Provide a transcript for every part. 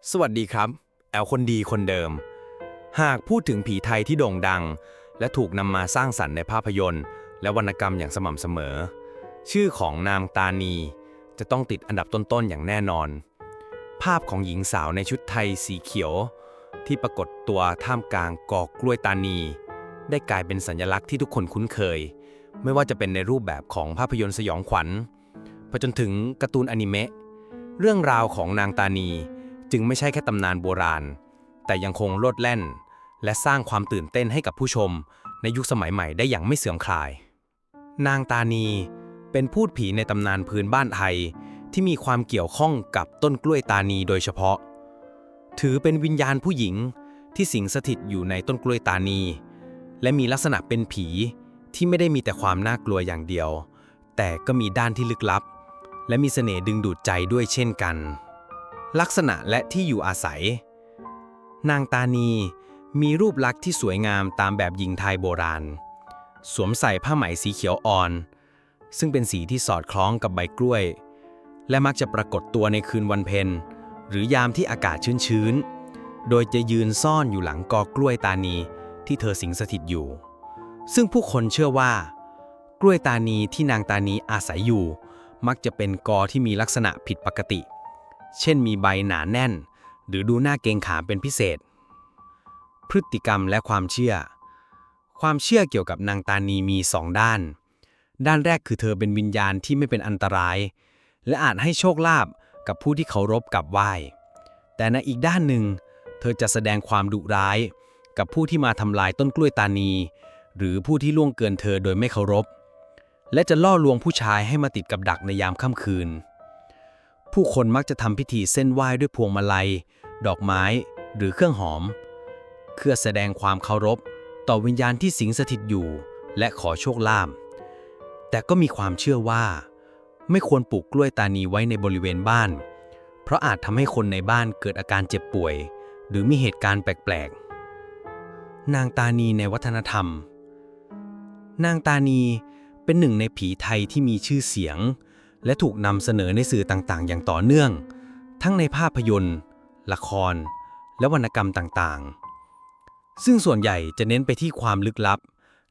สวัสดีครับ แอลคนดีคนเดิม หากพูดถึงผีไทยที่โด่งดัง และถูกนำมาสร้างสรรค์ในภาพยนตร์ และวรรณกรรมอย่างสม่ำเสมอ ชื่อของนางตานี จะต้องติดอันดับต้นๆอย่างแน่นอน ภาพของหญิงสาวในชุดไทยสีเขียว ที่ปรากฏตัวท่ามกลางกอกกล้วยตานี ได้กลายเป็นสัญลักษณ์ที่ทุกคนคุ้นเคย ไม่ว่าจะเป็นในรูปแบบของภาพยนตร์สยองขวัญไปจนถึงการ์ตูนอนิเมะเรื่องราวของนางตานี จึงไม่ใช่แค่ตำนานโบราณ แต่ยังคงโลดแล่น และสร้างความตื่นเต้นให้กับผู้ชม ในยุคสมัยใหม่ได้อย่างไม่เสื่อมคลาย นางตานี เป็นพูดผีในตำนานพื้นบ้านไทย ที่มีความเกี่ยวข้องกับต้นกล้วยตานีโดยเฉพาะ ถือเป็นวิญญาณผู้หญิงที่สิงสถิตอยู่ในต้นกล้วยตานี และมีลักษณะเป็นผีที่ไม่ได้มีแต่ความน่ากลัวอย่างเดียว แต่ก็มีด้านที่ลึกลับ และมีเสน่ห์ดึงดูดใจด้วยเช่นกัน ลักษณะและที่อยู่อาศัย นางตานีมีรูปลักษณ์ที่สวยงามตามแบบหญิงไทยโบราณ สวมใส่ผ้าไหมสีเขียวอ่อน ซึ่งเป็นสีที่สอดคล้องกับใบกล้วย และมักจะปรากฏตัวในคืนวันเพ็ญหรือยามที่อากาศชื้นๆ โดยจะยืนซ่อนอยู่หลังกอกล้วยตานีที่เธอสิงสถิตอยู่ ซึ่งผู้คนเชื่อว่า กล้วยตานีที่นางตานีอาศัยอยู่ มักจะเป็นกอที่มีลักษณะผิดปกติ เช่นมีใบหนาแน่น หรือดูหน้าเกงขามเป็นพิเศษ พฤติกรรมและความเชื่อ ความเชื่อเกี่ยวกับนางตานีมีสองด้าน ด้านแรกคือเธอเป็นวิญญาณที่ไม่เป็นอันตราย และอาจให้โชคลาภกับผู้ที่เคารพกับไหว้ แต่ในอีกด้านหนึ่ง เธอจะแสดงความดุร้าย กับผู้ที่มาทำลายต้นกล้วยตานี หรือผู้ที่ล่วงเกินเธอโดยไม่เคารพ และจะล่อลวงผู้ชายให้มาติดกับดักในยามค่ำคืน ผู้คนมักจะทำพิธีเส้นไหว้ด้วยพวงมาลัย ดอกไม้ หรือเครื่องหอม เพื่อแสดงความเคารพ ต่อวิญญาณที่สิงสถิตอยู่ และขอโชคลาภแต่ก็มีความเชื่อว่า ไม่ควรปลูกกล้วยตานีไว้ในบริเวณบ้าน เพราะอาจทำให้คนในบ้านเกิดอาการเจ็บป่วย หรือมีเหตุการณ์แปลกๆ นางตานีในวัฒนธรรม นางตานีเป็นหนึ่งในผีไทยที่มีชื่อเสียง และถูกนำเสนอในสื่อต่างๆ อย่างต่อเนื่อง ทั้งในภาพยนตร์ ละคร และวรรณกรรมต่างๆ ซึ่งส่วนใหญ่จะเน้นไปที่ความลึกลับ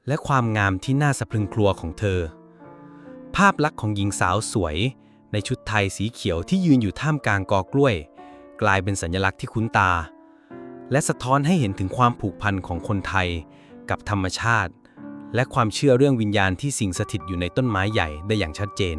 และความงามที่น่าสะพรึงกลัวของเธอ ภาพลักษณ์ของหญิงสาวสวย ในชุดไทยสีเขียวที่ยืนอยู่ท่ามกลางกอกล้วย กลายเป็นสัญลักษณ์ที่คุ้นตา และสะท้อนให้เห็นถึงความผูกพันของคนไทย กับธรรมชาติ และความเชื่อเรื่องวิญญาณที่สิงสถิตอยู่ในต้นไม้ใหญ่ได้อย่างชัดเจน